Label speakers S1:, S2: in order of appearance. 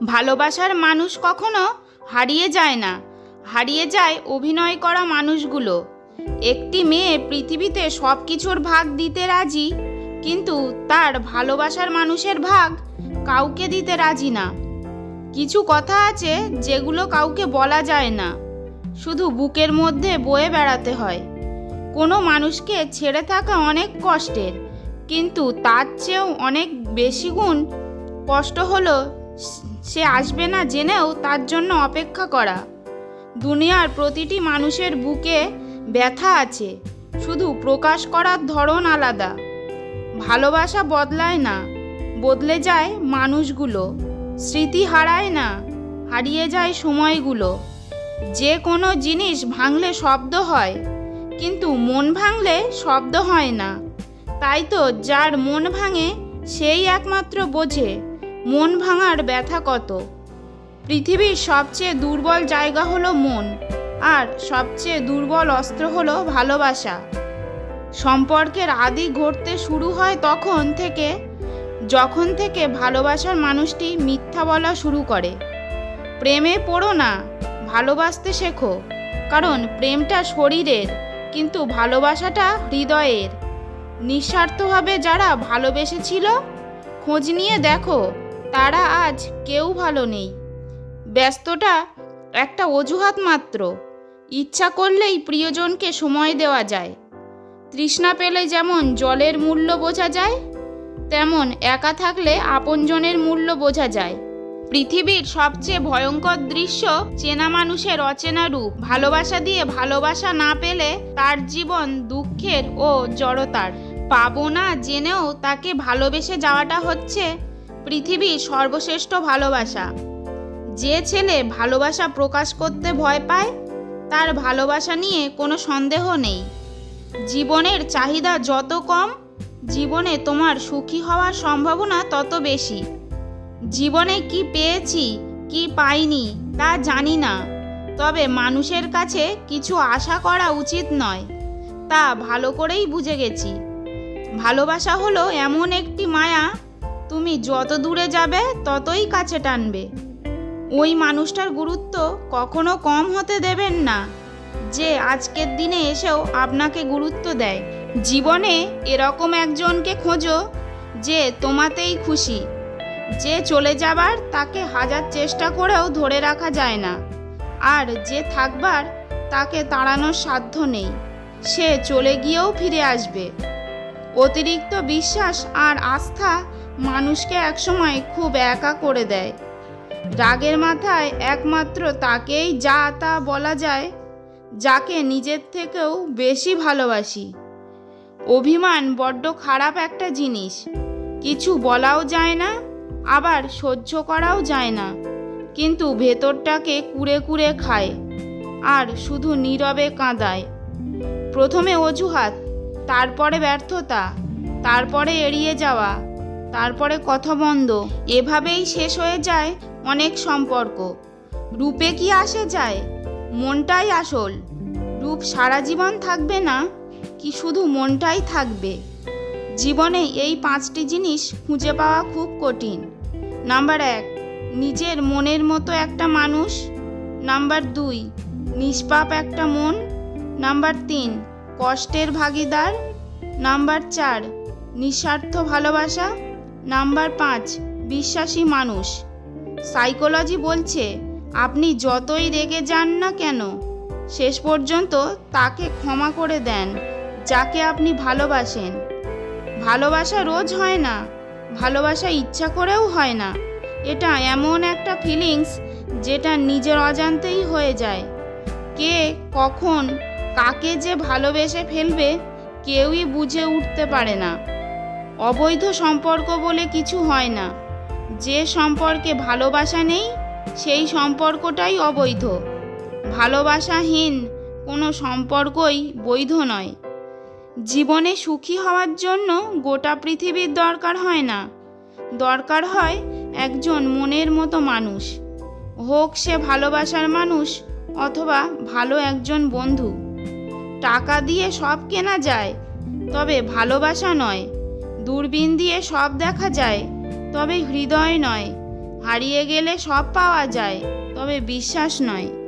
S1: ভালোবাসার মানুষ কখনো হারিয়ে যায় না। হারিয়ে যায় অভিনয় করা মানুষগুলো। একটি মেয়ে পৃথিবীতে সব কিছুর ভাগ দিতে রাজি, কিন্তু তার ভালোবাসার মানুষের ভাগ কাউকে দিতে রাজি না। কিছু কথা আছে যেগুলো কাউকে বলা যায় না। শুধু বুকের মধ্যে বয়ে বেড়াতে হয়। কোনো মানুষকে ছেড়ে থাকা অনেক কষ্টের, কিন্তু তার চেয়েও অনেক বেশি গুণ কষ্ট হলো সে আসবে না জেনেও তার জন্য অপেক্ষা করা। দুনিয়ার প্রতিটি মানুষের বুকে ব্যথা আছে, শুধু প্রকাশ করার ধরন আলাদা। ভালোবাসা বদলায় না, বদলে যায় মানুষগুলো। স্মৃতি হারায় না, হারিয়ে যায় সময়গুলো। যে কোনো জিনিস ভাঙলে শব্দ হয়, কিন্তু মন ভাঙলে শব্দ হয় না। তাই তো যার মন ভাঙে, সেই একমাত্র বোঝে। মন ভাঙার ব্যথা কত? পৃথিবীর সবচেয়ে দুর্বল জায়গা হলো মন, আর সবচেয়ে দুর্বল অস্ত্র হলো ভালোবাসা। সম্পর্কের আদি ঘটতে শুরু হয় তখন থেকে, যখন থেকে ভালোবাসার মানুষটি মিথ্যা বলা শুরু করে। প্রেমে পড়ো না, ভালোবাসতে শেখো, কারণ প্রেমটা শরীরের, কিন্তু ভালোবাসাটা হৃদয়ের। নিঃস্বার্থভাবে যারা ভালোবেসেছিল, খোঁজ নিয়ে দেখো তারা আজ কেউ ভালো নেই। ব্যস্তটা একটা অজুহাত মাত্র। ইচ্ছা করলেই প্রিয়জনকে সময় দেওয়া যায়। তৃষ্ণা পেলে যেমন জলের মূল্য বোঝা যায়, তেমন একা থাকলে আপনজনের মূল্য বোঝা যায়। পৃথিবীর সবচেয়ে ভয়ঙ্কর দৃশ্য চেনা মানুষের অচেনা রূপ। ভালোবাসা দিয়ে ভালোবাসা না পেলে তার জীবন দুঃখের ও জড়তার। পাবো না জেনেও তাকে ভালোবেসে যাওয়াটা হচ্ছে পৃথিবীর সর্বশ্রেষ্ঠ ভালোবাসা। যে ছেলে ভালোবাসা প্রকাশ করতে ভয় পায়, তার ভালোবাসা নিয়ে কোনো সন্দেহ নেই। জীবনের চাহিদা যত কম, জীবনে তোমার সুখী হওয়ার সম্ভাবনা তত বেশি। জীবনে কি পেয়েছি, কি পাইনি, তা জানি না। তবে মানুষের কাছে কিছু আশা করা উচিত নয়। তা ভালো করেই বুঝে গেছি। ভালোবাসা হলো এমন একটি মায়া তুমি যত দূরে যাবে, ততই কাছে টানবে। ওই মানুষটার গুরুত্ব কখনো কম হতে দেবেন না। যে আজকের দিনে এসেও আপনাকে গুরুত্ব দেয়। জীবনে এরকম একজনকে খোঁজো যে তোমাতেই খুশি। যে চলে যাবার তাকে হাজার চেষ্টা করেও ধরে রাখা যায় না। আর যে থাকবার তাকে তাড়ানোর সাধ্য নেই। সে চলে গিয়েও ফিরে আসবে। অতিরিক্ত বিশ্বাস আর আস্থা মানুষকে একসময় খুব একা করে দেয়। রাগের মাথায় একমাত্র তাকেই যা তা বলা যায়, যাকে নিজের থেকেও বেশি ভালোবাসি। অভিমান বড্ড খারাপ একটা জিনিস। কিছু বলাও যায় না, আবার সহ্য করাও যায় না, কিন্তু ভেতরটাকে কুড়ে কুড়ে খায়, আর শুধু নীরবে কাঁদায়। প্রথমে অজুহাত, তারপরে ব্যর্থতা, তারপরে এড়িয়ে যাওয়া তারপরে কথা বন্ধ। এভাবেই শেষ হয়ে যায় অনেক সম্পর্ক। রূপে কি আসে যায়? মনটাই আসল। রূপ সারা জীবন থাকবে না, কি শুধু মনটাই থাকবে? জীবনে এই পাঁচটি জিনিস খুঁজে পাওয়া খুব কঠিন। নাম্বার এক, নিজের মনের মতো একটা মানুষ। নাম্বার দুই, নিষ্পাপ একটা মন। নাম্বার তিন, কষ্টের ভাগিদার। নাম্বার চার, নিঃস্বার্থ ভালোবাসা। নাম্বার পাঁচ, বিশ্বাসী মানুষ। সাইকোলজি বলছে, আপনি যতই রেগে যান না কেন, শেষ পর্যন্ত তাকে ক্ষমা করে দেন, যাকে আপনি ভালোবাসেন। ভালোবাসা রোজ হয় না, ভালোবাসা ইচ্ছা করেও হয় না। এটা এমন একটা ফিলিংস যেটা নিজের অজান্তেই হয়ে যায়। কে কখন, কাকে যে ভালোবেসে ফেলবে, কেউই বুঝে উঠতে পারে না। অবৈধ সম্পর্ক বলে কিছু হয় না। যে সম্পর্কে ভালোবাসা নেই, সেই সম্পর্কটাই অবৈধ। ভালোবাসাহীন কোনো সম্পর্কই বৈধ নয়। জীবনে সুখী হওয়ার জন্য গোটা পৃথিবীর দরকার হয় না। দরকার হয় একজন মনের মতো মানুষ। হোক সে ভালোবাসার মানুষ অথবা ভালো একজন বন্ধু। টাকা দিয়ে সব কেনা যায়, তবে ভালোবাসা নয়। দূরবীন দিয়ে সব দেখা যায়, তবে হৃদয় নয়। হারিয়ে গেলে সব পাওয়া যায়, তবে বিশ্বাস নয়।